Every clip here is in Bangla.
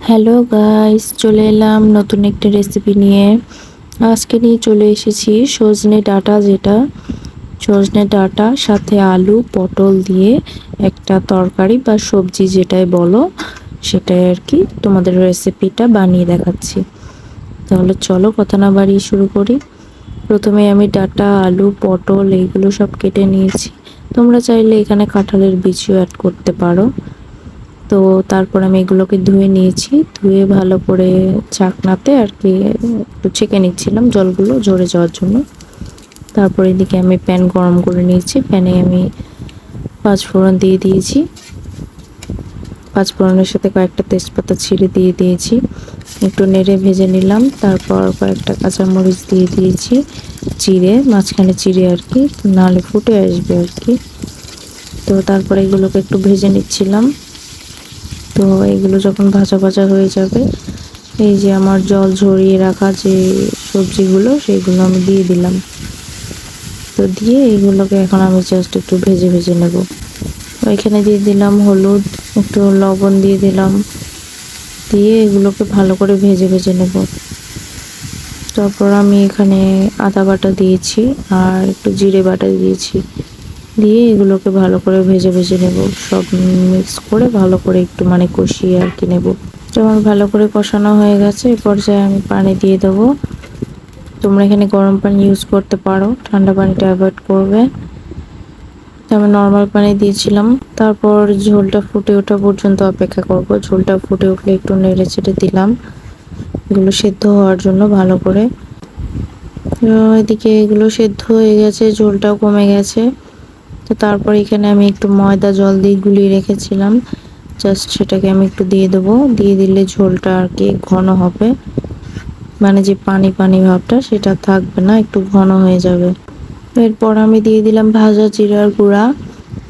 হ্যালো গাইস চলে এলাম নতুন একটা রেসিপি নিয়ে। আজকে নিয়ে চলে এসেছি সজনে ডাটা যেটা। সজনে ডাটা, সাথে আলু, পটল দিয়ে একটা তরকারি বা সবজি যেটাই বলো, সেটাই আর কি তোমাদের রেসিপিটা বানিয়ে দেখাচ্ছি। তাহলে চলো কথা না বাড়িয়ে শুরু করি। প্রথমে আমি ডাটা, আলু, পটল, এইগুলো সব কেটে নিয়েছি। তোমরা চাইলে এখানে কাঁঠালের বীজও অ্যাড করতে পারো। তো তারপর আমি এগুলোকে ধুয়ে নিয়েছি। ধুয়ে ভালো করে চাকনাতে আর কি, একটু ছেঁকে নিচ্ছিলাম জলগুলো ঝরে যাওয়ার জন্য। তারপর এদিকে আমি প্যান গরম করে নিয়েছি। প্যানে আমি পাঁচ ফোড়ন দিয়ে দিয়েছি। পাঁচ ফোড়নের সাথে কয়েকটা তেজপাতা ছিঁড়ে দিয়ে দিয়েছি। একটু নেড়ে ভেজে নিলাম। তারপর কয়েকটা কাঁচামরিচ দিয়ে দিয়েছি। চিড়ে, মাঝখানে চিড়ে আর কি, নাহলে ফুটে আসবে আর কি। তো তারপরে এগুলোকে একটু ভেজে নিচ্ছিলাম। তো এগুলো যখন ভাজা ভাজা হয়ে যাবে, এই যে আমার জল ঝরিয়ে রাখা যে সবজিগুলো সেইগুলো আমি দিয়ে দিলাম। তো দিয়ে এইগুলোকে এখন আমি জাস্ট একটু ভেজে ভেজে নেব। এখানে দিয়ে দিলাম হলুদ, একটু লবণ দিয়ে দিলাম। দিয়ে এগুলোকে ভালো করে ভেজে ভেজে নেব। তারপর আমি এখানে আদা বাটা দিয়েছি আর একটু জিরে বাটা দিয়েছি। দিয়ে এগুলোকে ভালো করে ভেজে ভেজে নেব। সব মিক্স করে ভালো করে একটু মানে কষিয়ে আর কি নেব। যেমন ভালো করে কষানো হয়ে গেছে এই পর্যায়ে আমি পানি দিয়ে দেবো। তোমরা এখানে গরম পানি ইউজ করতে পারো, ঠান্ডা পানিটা অ্যাভয়েড করবে। আমি নর্মাল পানি দিয়েছিলাম। তারপর ঝোলটা ফুটে ওঠা পর্যন্ত অপেক্ষা করব। ঝোলটা ফুটে উঠলে একটু নেড়ে চেড়ে দিলাম। এগুলো সেদ্ধ হওয়ার জন্য ভালো করে। এদিকে এগুলো সেদ্ধ হয়ে গেছে, ঝোলটাও কমে গেছে। তো তারপর এখানে আমি একটু ময়দা জল দিয়ে গুলিয়ে রেখেছিলাম। জাস্ট সেটাকে আমি একটু দিয়ে দেবো। দিয়ে দিলে ঝোলটা আর কি ঘন হবে। মানে যে পানি পানি ভাবটা সেটা থাকবে না, একটু ঘন হয়ে যাবে। এরপর আমি দিয়ে দিলাম ভাজা জিরার গুঁড়া,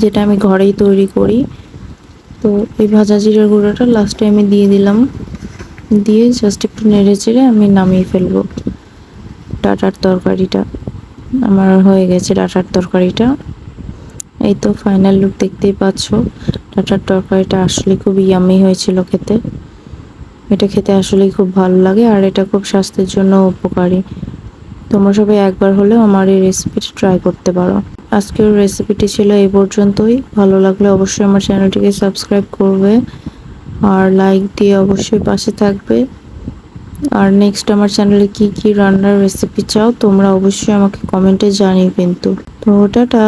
যেটা আমি ঘরেই তৈরি করি। তো এই ভাজা জিরার গুঁড়াটা লাস্টে আমি দিয়ে দিলাম। দিয়ে জাস্ট একটু নেড়ে চেড়ে আমি নামিয়ে ফেলব ডাটার তরকারিটা। আমার হয়ে গেছে ডাটার তরকারিটা। এই তো ফাইনাল লুক দেখতেই পাচ্ছ। ডাটার তরকারিটা আসলে খুব ইয়ামি হয়েছিল খেতে। এটা খেতে আসলেই খুব ভালো লাগে আর এটা খুব স্বাস্থ্যের জন্য উপকারী। তোমরা সবাই একবার হলেও আমার এই রেসিপিটি ট্রাই করতে পারো। আজকের রেসিপিটি ছিল এই পর্যন্তই। ভালো লাগলে অবশ্যই আমার চ্যানেলটিকে সাবস্ক্রাইব করবে। আর লাইক দিয়ে অবশ্যই পাশে থাকবে। আর নেক্সট আমার চ্যানেলে কি কি রান্নার রেসিপি চাও, তোমরা অবশ্যই আমাকে কমেন্টে জানিও কিন্তু। তো টাটা!